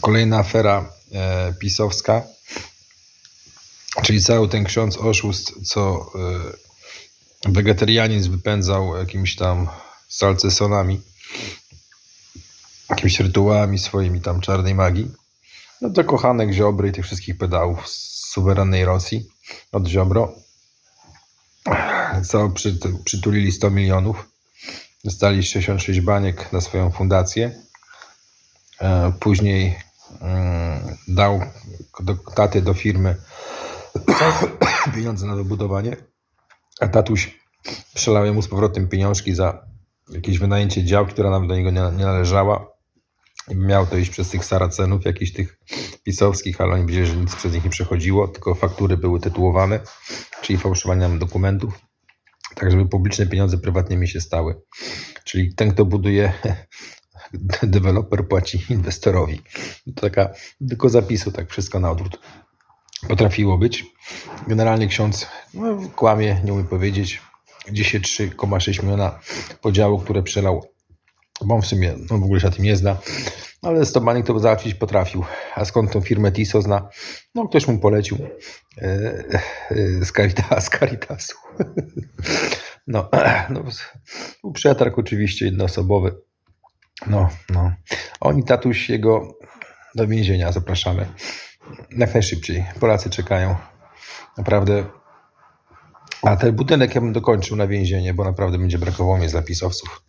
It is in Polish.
Kolejna afera e, pisowska, czyli cały ten ksiądz oszust, co e, wegetarianizm wypędzał jakimiś tam salcesonami, jakimiś rytuałami swoimi tam czarnej magii. No to kochanek Ziobry i tych wszystkich pedałów z suwerennej Rosji od Ziobro. Cało przy, przytulili 100 milionów. Dostali 66 baniek na swoją fundację. E, Później mm, dał do taty do firmy pieniądze na wybudowanie, a tatuś przelał mu z powrotem pieniążki za jakieś wynajęcie działki, która nam do niego nie, należała. Miał to iść przez tych Saracenów, jakichś tych pisowskich, ale oni wiedzieli, że nic przez nich nie przechodziło, tylko faktury były tytułowane, czyli fałszowaniem dokumentów, tak żeby publiczne pieniądze prywatnie mi się stały. Czyli ten, kto buduje, deweloper płaci inwestorowi. To taka tylko zapisu, tak wszystko na odwrót potrafiło być. Generalnie ksiądz no, kłamie, nie umie powiedzieć. 10,3,6 miliona podziału, które przelał, bo w sumie no, w ogóle się na tym nie zna, ale Stobanik to załatwić potrafił. A skąd tą firmę TISO zna? No ktoś mu polecił e, e, z, Carita, z Caritasu. No, no, był przetarg oczywiście jednoosobowy. No, no. Oni tatuś jego do więzienia zapraszamy. Jak najszybciej. Polacy czekają. Naprawdę. A ten budynek ja bym dokończył na więzienie, bo naprawdę będzie brakowało mnie z.